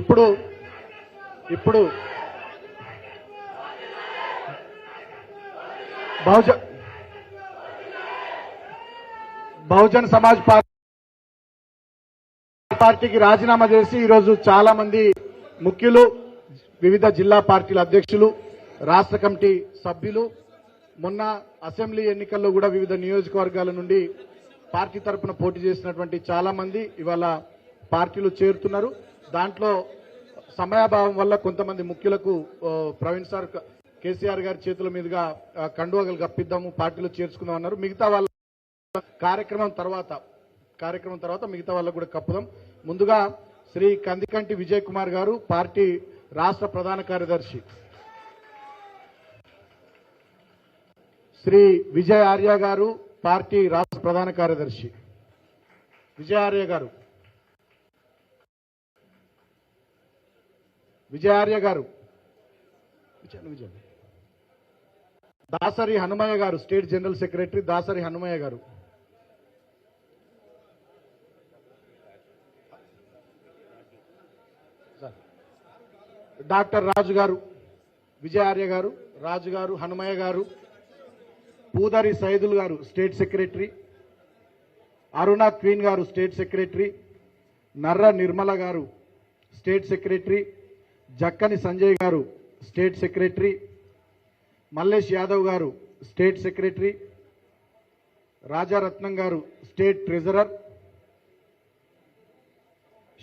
ఇప్పుడు ఇప్పుడు. బహుజన్ బహుజన్ సమాజ్ పార్టీ పార్టీకి రాజీనామా చేసి ఈరోజు చాలా మంది ముఖ్యులు వివిధ జిల్లా పార్టీల అధ్యక్షులు రాష్ట్ర కమిటీ సభ్యులు మొన్న అసెంబ్లీ ఎన్నికల్లో కూడా వివిధ నియోజకవర్గాల నుండి పార్టీ తరపున పోటీ చేసినటువంటి చాలా మంది ఇవాళ పార్టీలు చేరుతున్నారు. దాంట్లో సమయాభావం వల్ల కొంతమంది ముఖ్యులకు ప్రవీణ్ సార్ కేసీఆర్ గారి చేతుల మీదుగా కండువగలు కప్పిద్దాము పార్టీలో చేర్చుకుందాం అన్నారు. మిగతా వాళ్ళ కార్యక్రమం తర్వాత కార్యక్రమం తర్వాత మిగతా వాళ్ళకు కూడా కప్పుదాం. ముందుగా శ్రీ కందికంటి విజయ్ కుమార్ గారు పార్టీ రాష్ట్ర ప్రధాన కార్యదర్శి. శ్రీ విజయ్ ఆర్య గారు పార్టీ రాష్ట్ర ప్రధాన కార్యదర్శి. విజయ ఆర్య గారు. విజయార్య గారు. దాసరి హనుమయ్య గారు state general secretary Dasari Hanumaiah గారు. డాక్టర్ రాజు గారు విజయార్య గారు రాజు గారు హనుమయ్య గారు పూదారి సైదుల్ గారు స్టేట్ సెక్రటరీ అరుణ క్వీన్ గారు స్టేట్ సెక్రటరీ నర్ర నిర్మల గారు స్టేట్ సెక్రటరీ జక్కని సంజయ్ గారు స్టేట్ సెక్రటరీ మల్లేష్ యాదవ్ గారు స్టేట్ సెక్రటరీ రాజారత్నం గారు స్టేట్ ట్రెజరర్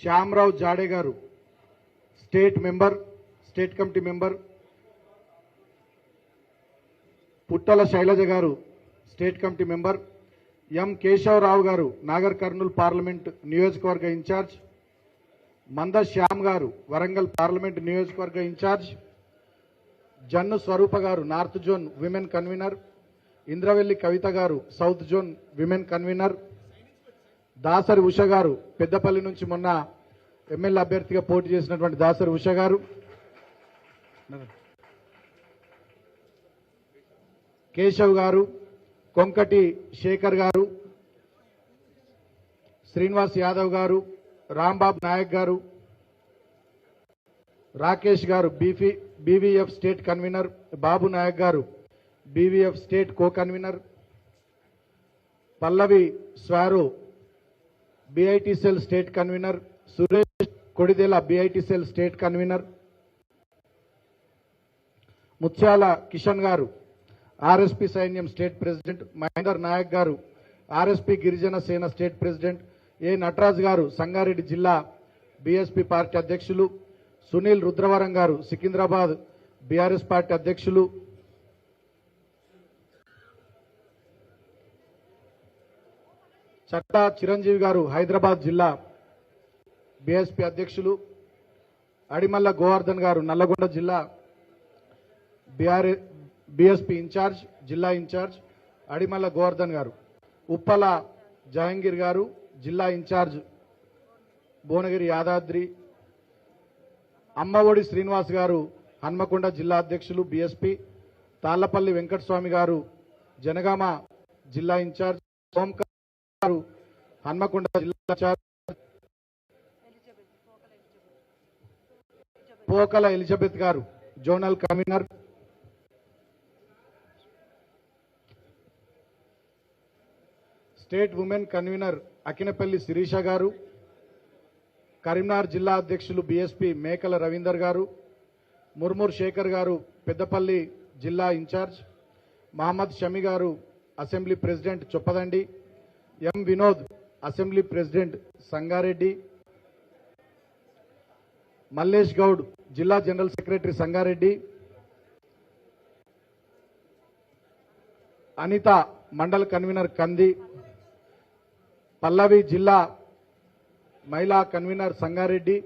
శ్యామరావు జాడే గారు state member state committee member Puttala Shailaja గారు state committee member M Keshavarao గారు నాగర్ కర్నూలు పార్లమెంట్ నియోజకవర్గ ఇన్ఛార్జ్ మంద శ్యామ్ గారు వరంగల్ పార్లమెంట్ నియోజకవర్గ ఇన్ఛార్జ్. జన్ను స్వరూప గారు north zone women convener. Indravelli Kavitha గారు south zone women convener. Dasari Usha గారు పెద్దపల్లి నుంచి మొన్న ఎమ్మెల్యే అభ్యర్థిగా పోటీ చేసినటువంటి దాసరి ఉష గారు. కేశవ్ గారు కొంకటి శేఖర్ గారు శ్రీనివాస్ యాదవ్ గారు రాంబాబు నాయక్ గారు రాకేష్ గారు బీఫీ BVF state convener Babu Nayak గారు BVF state co convener Pallavi Swaru BIT cell state convener Suresh Kodidela BIT cell state convener Mutyala Kishan గారు ఆర్ఎస్పి సైన్యం స్టేట్ ప్రెసిడెంట్ మహేందర్ నాయక్ గారు RSP Girijana Sena state president A Nataraju గారు సంగారెడ్డి జిల్లా BSP party అధ్యక్షులు సునీల్ రుద్రవరం గారు Secunderabad BRS party అధ్యక్షులు చట్టా చిరంజీవి గారు హైదరాబాద్ జిల్లా బీఎస్పీ అధ్యక్షులు అడిమల్ల గోవర్ధన్ గారు నల్లగొండ జిల్లా బీఆర్ బీఎస్పీ ఇన్ఛార్జ్ జిల్లా ఇన్ఛార్జ్ అడిమల్ల గోవర్ధన్ గారు ఉప్పల జహంగీర్ గారు జిల్లా ఇన్ఛార్జ్ భువనగిరి యాదాద్రి అమ్మఒడి శ్రీనివాస్ గారు హన్మకొండ జిల్లా అధ్యక్షులు బీఎస్పీ తాళ్ళపల్లి వెంకటస్వామి గారు జనగామ జిల్లా ఇన్ఛార్జ్ గారు హన్మకొండ జిల్లా ఇన్ఛార్జ్ పోకల ఎలిజబెత్ గారు zonal commissioner. State women convener Akinapalli Shirisha గారు కరీంనగర్ జిల్లా అధ్యక్షులు బీఎస్పీ మేకల రవీందర్ గారు ముర్మూర్ శేఖర్ గారు పెద్దపల్లి జిల్లా ఇన్ఛార్జ్ మహమ్మద్ షమి గారు assembly president Choppadandi M Vinod assembly president Sangareddy Mallesh Goud జిల్లా general secretary Sangareddy Anitha mandal convener Kandi Pallavi జిల్లా మహిళా కన్వీనర్ సంగారెడ్డి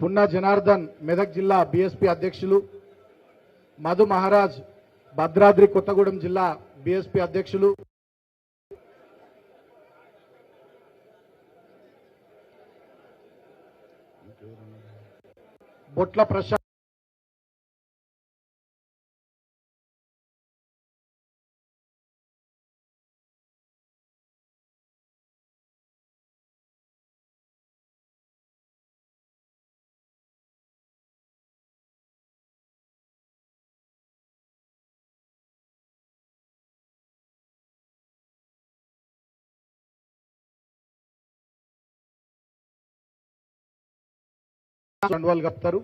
పున్న జనార్దన్ మెదక్ జిల్లా బీఎస్పీ అధ్యక్షులు మధు మహారాజ్ భద్రాద్రి కొత్తగూడెం జిల్లా బీఎస్పీ అధ్యక్షులు బొట్ల ప్రశాంత్ కండువాలు కప్తారు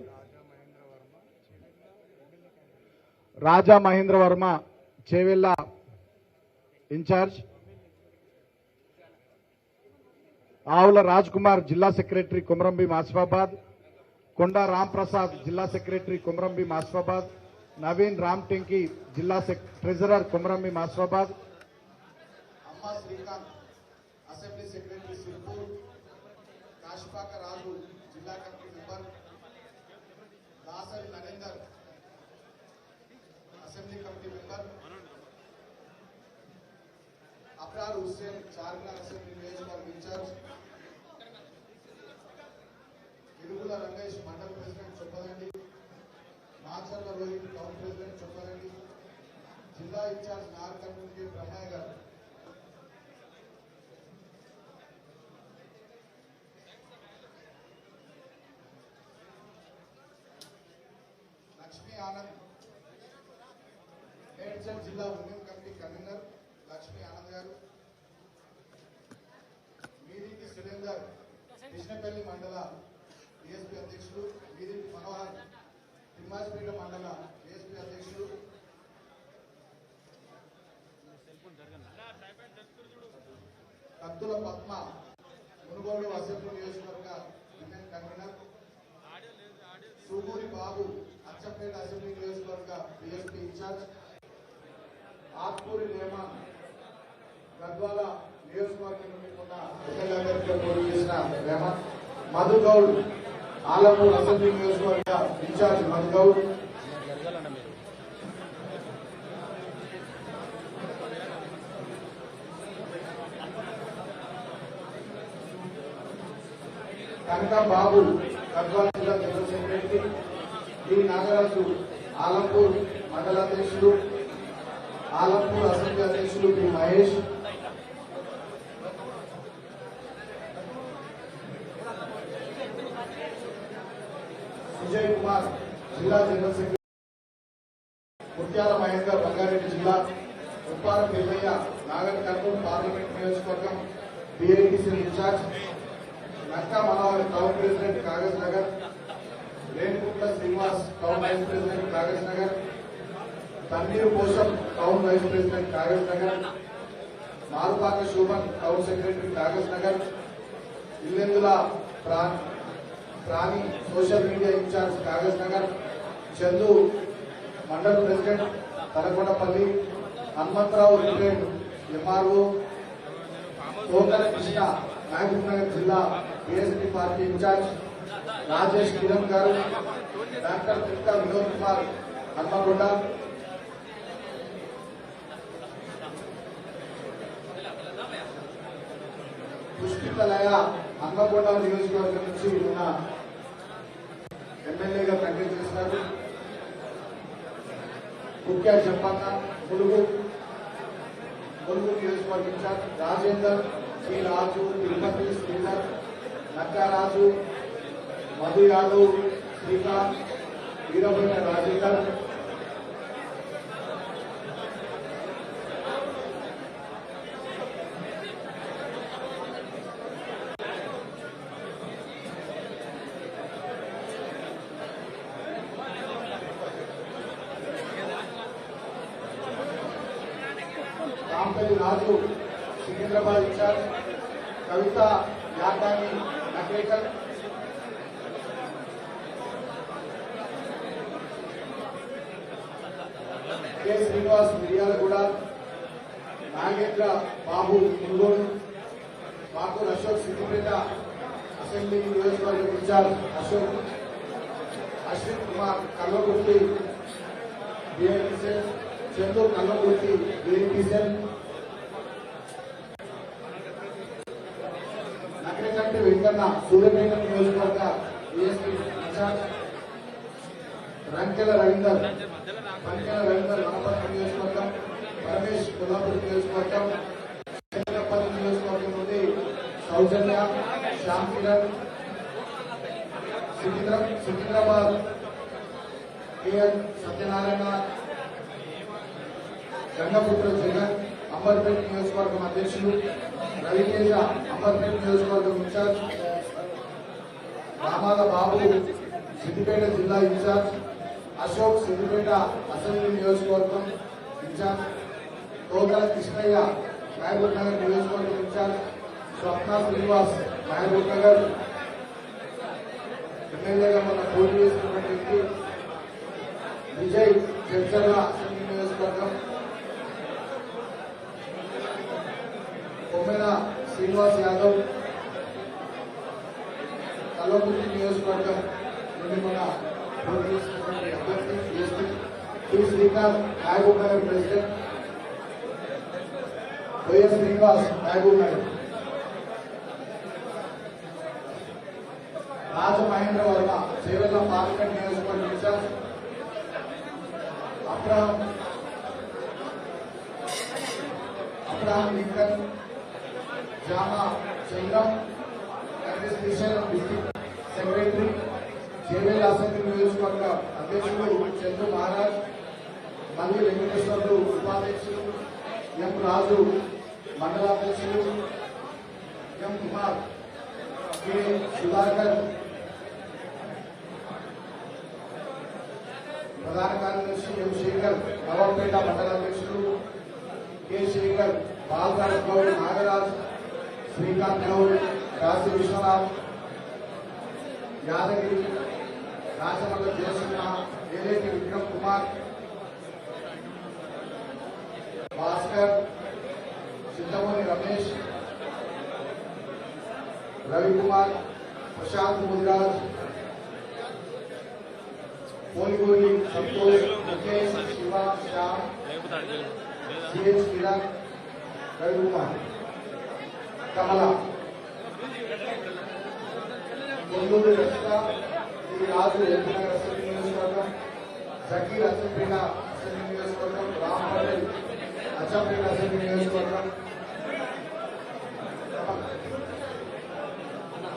రాజా మహేంద్ర వర్మ చేవెళ్ళ ఇన్ఛార్జ్. ఆవుల రాజ్ కుమార్ జిల్లా సెక్రటరీ కుమరంభీం ఆసిఫాబాద్ కొండా రాంప్రసాద్ జిల్లా సెక్రటరీ కుమరంభీం ఆసిఫాబాద్ నవీన్ రామ్ టెంకి జిల్లా treasurer Kumarambheem Asifabad Srikanth assembly secretary Sirpur Kashipaka Raju జిల్లా committee member Dasari Narender assembly committee member Abrar Hussain Charminar assembly నియోజకవర్గ incharge Irugula Ramesh mandal president Choppadandi Macharla Rohith town president Choppadandi జిల్లా incharge నార్ community Brahmaiah గారు లక్ష్మీ ఆనంద్ మేడ్చల్ జిల్లా women committee convener Lakshmi Anand గారు మీదికి సురేందర్ కృష్ణపల్లి మండల DSP అధ్యక్షుడు మీదికి మనోహర్ తిమ్మాజిపేట మండల డిఎస్పీ అధ్యక్షుడు కత్తుల పద్మ మునుగోడు అసెంబ్లీ నియోజకవర్గ union convener. Suguri Babu Achampet assembly నియోజకవర్గ డిఎస్పీ ఇన్ఛార్జ్. ఆత్మూరి నేమాన్ గద్వాల నియోజకవర్గం నుండి ఉన్న ఎమ్మెల్యే అభ్యర్థిగా పోటీ చేసిన రేమన్ మధుగౌడ్ ఆలమూరు అసెంబ్లీ నియోజకవర్గ ఇన్ఛార్జ్ మధుగౌడ్ కనక బాబు గద్వాల జిల్లా general secretary D Nagaraju Alampur మండలాధ్యక్షుడు అధ్యక్షులు ఆలంపూర్ అసెంబ్లీ అధ్యక్షులు పి మహేష్ సుజయ్ కుమార్ జిల్లా జనరల్ సెక్రటరీ ముత్యాల మహేందర్ రంగారెడ్డి జిల్లా ఉప్పార పెద్దయ్య నాగర్ కర్నూలు పార్లమెంట్ నియోజకవర్గం BITC incharge Nakka Manohar town president Kagaz Nagar Renuguntla Srinivas town vice president Kagaz Nagar Tanneeru కోసం town vice president Kagaz Nagar Marupaka Shobhan town secretary Kagaz Nagar Illendula ప్రా- Prani social media incharge Kagaz Nagar Chandu mandal president Talakondapalli Hanumantharao retired MRO Kokala Krishna Mahabub Nagar జిల్లా BSP party incharge Rajesh Kiran గారు doctor తిక్క వినోద్ కుమార్ హన్మగొండ పుష్పితలయ అన్నకొండ నియోజకవర్గం నుంచి ఉన్న ఎమ్మెల్యేగా ప్రకటన చేశారు ముఖ్య చెప్పన్న ములుగు ములుగు నియోజకవర్గం incharge Rajender Shri Raju Tirupati Sridhar Nakkaraju Madhu Yadav Srikanth Veerabhaina Rajender Rampalli Raju Secunderabad incharge Kavitha Yadani Nakekar K. Srinivas Miryalaguda Nagendra Babu Munugode Makur Ashok Siddipet assembly నియోజకవర్గం incharge Ashok Ashwin Kumar Kalwakurthy BNP cell Chandu Kalwakurthy BNP cell Nagarakanti Venkanna Suryapet నియోజకవర్గ BSP incharge Rankela Ravinder Rankela Ravinder Wanaparthy నియోజకవర్గం పరమేష్ కొల్లాపూర్ నియోజకవర్గం చంద్రపల్లి నియోజకవర్గం నుండి సౌజన్య శ్యామ్ కిరణ్ సికింద్రా Secunderabad KL Satyanarayana Gangaputra Jagan Amberpet నియోజకవర్గం అధ్యక్షులు రవితేజ అంబర్పేట నియోజకవర్గం ఇన్ఛార్జ్ రామాల బాబు సిద్దిపేట జిల్లా ఇన్ఛార్జ్ అశోక్ సిద్దిపేట అసెంబ్లీ నియోజకవర్గం ఇన్ఛార్జ్ తోకల కృష్ణయ్య మహబూబ్ నగర్ నియోజకవర్గం ఇన్ఛార్జ్ స్వప్న శ్రీనివాస్ మహబూబ్ నగర్. ఎమ్మెల్యేగా మన పోటీ చేసినటువంటి విజయ్ జడ్చర్ల అసెంబ్లీ నియోజకవర్గం కొమ్మెన శ్రీనివాస్ యాదవ్ కల్వకుర్తి నియోజకవర్గం నుండి మన పోటీ చేసినటువంటి అభ్యర్థి S P T Srikanth Mahabubnagar president Y S Srinivas Mahabubnagar Raja Mahendra Varma Chevella parliament నియోజకవర్గం in-charge Abraham Abraham Lincoln Jama Chandram administration district secretary జేవేల్ assembly నియోజకవర్గ అధ్యక్షుడు చంద్రు మహారాజ్ మల్లి వెంకటేశ్వర్లు ఉపాధ్యక్షులు ఎం రాజు మండలాధ్యక్షులు ఎం కుమార్ కె సుధాకర్ ప్రధాన కార్యదర్శి ఎం శేఖర్ నవాబ్పేట మండలాధ్యక్షులు K Shekhar Balraj Goud Nagaraj Srikanth Goud Kashi Vishwanath Yadagiri Rajamalla Jayasimha Eleti Vikram Kumar Bhaskar Chintamani Ramesh Ravikumar Prashanth Mudiraj పోలిగూరి Santosh Mukesh Shiva Shyam CH Kiran Ravikumar Kamala. Kollur Rachita Sri Raju MP Nagar assembly నియోజకవర్గం Zakir assembly assembly నియోజకవర్గం రామ్ పటేల్ అచ్చంపేట అసెంబ్లీ నియోజకవర్గం.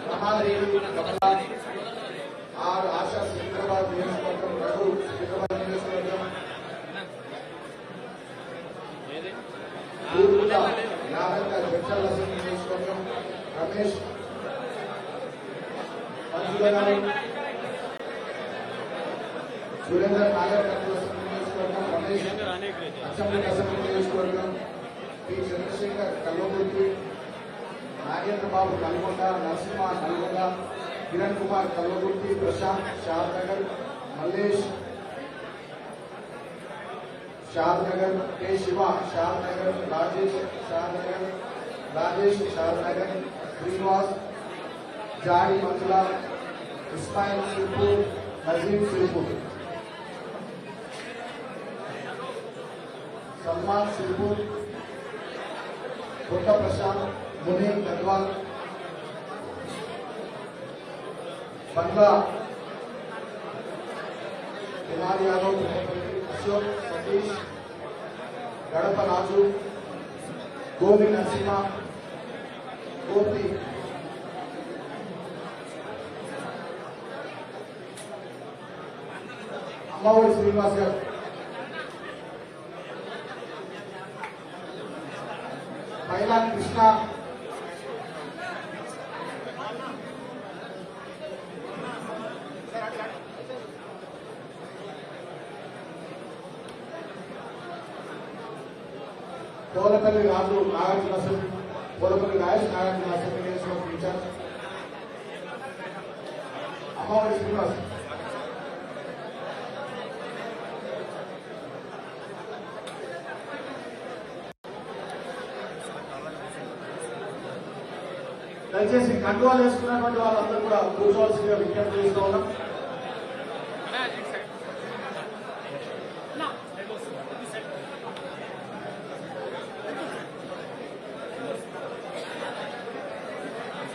మహాదేవి కమల ఆర్ ఆశా సికింద్రాబాద్ నియోజకవర్గం రఘు సికింద్రాబాద్ నియోజకవర్గం తూర్పుల యాదక్క జడ్చల్ అసెంబ్లీ నియోజకవర్గం రమేష్ మంజుల సురేందర్ నాగర్ కర్నూలు అసెంబ్లీ నియోజకవర్గం రమేష్ అసెంబ్లీ అసెంబ్లీ నియోజకవర్గం పి చంద్రశేఖర్ కల్వకుర్తి నాగేంద్ర బాబు నల్గొండ నరసింహ నల్గొండ కిరణ్ కుమార్ కల్వకుర్తి ప్రశాంత్ షాద్నగర్ మల్లేష్ షాద్నగర్ కె శివ షాద్నగర్ రాజేష్ షాద్నగర్ రాజేష్ షాద్నగర్ శ్రీనివాస్ జాడి మంజుల ఇస్మాయిల్ సిర్పూర్ నజీం సిర్పూర్ సల్మాన్ సిర్పూర్ కొత్త ప్రశాంత్ మునీర్ గద్వాల్ బంగ్లా కుమార్ యాదవ్ అశోక్ సతీష్ గడప రాజు గోపి నరసింహ గోపి అమ్మఒడి శ్రీనివాస్ గారు మైలాన్ కృష్ణ పోలపల్లి రాజు నాగార్జున అసెంబ్లీ పోలపల్లి రాజేష్ నాగార్జున అసెంబ్లీ నియోజకవర్గం ఇన్ఛార్జ్ అమ్మఒడి శ్రీనివాస్ దయచేసి కండువాలు వేసుకున్నటువంటి వాళ్ళందరూ కూడా కూర్చోవలసిందిగా విజ్ఞప్తి చేస్తూ ఉన్నాం.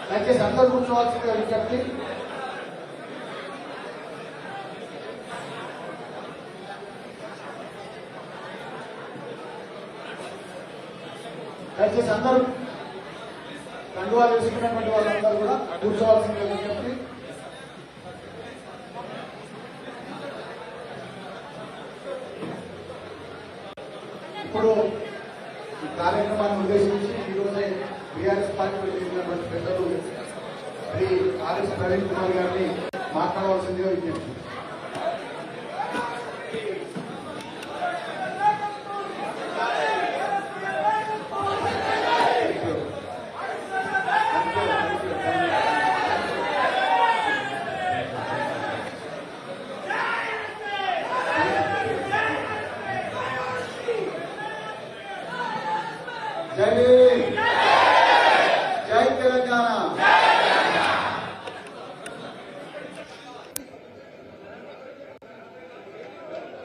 దయచేసి అందరూ కూర్చోవాల్సిందిగా విజ్ఞప్తి. దయచేసి అందరూ కండువాలు వేసుకున్నటువంటి వాళ్ళందరూ కూడా కూర్చోవాల్సిందని చెప్పి ఇప్పుడు ఈ కార్యక్రమాన్ని ఉద్దేశించి ఈరోజే బీఆర్ఎస్ పార్టీలో చేసినటువంటి పెద్దలు శ్రీ ఆర్ఎస్ ప్రవీణ్ కుమార్ గారిని మాట్లాడవలసిందిగా విజ్ఞప్తి.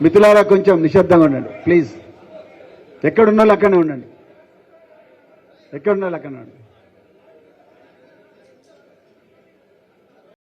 మిథులారా కొంచెం నిశ్శబ్దంగా ఉండండి. ప్లీజ్ ఎక్కడున్న వాళ్ళు అక్కడనే ఉండండి. ఎక్కడున్న వాళ్ళు అక్కడనే ఉండండి.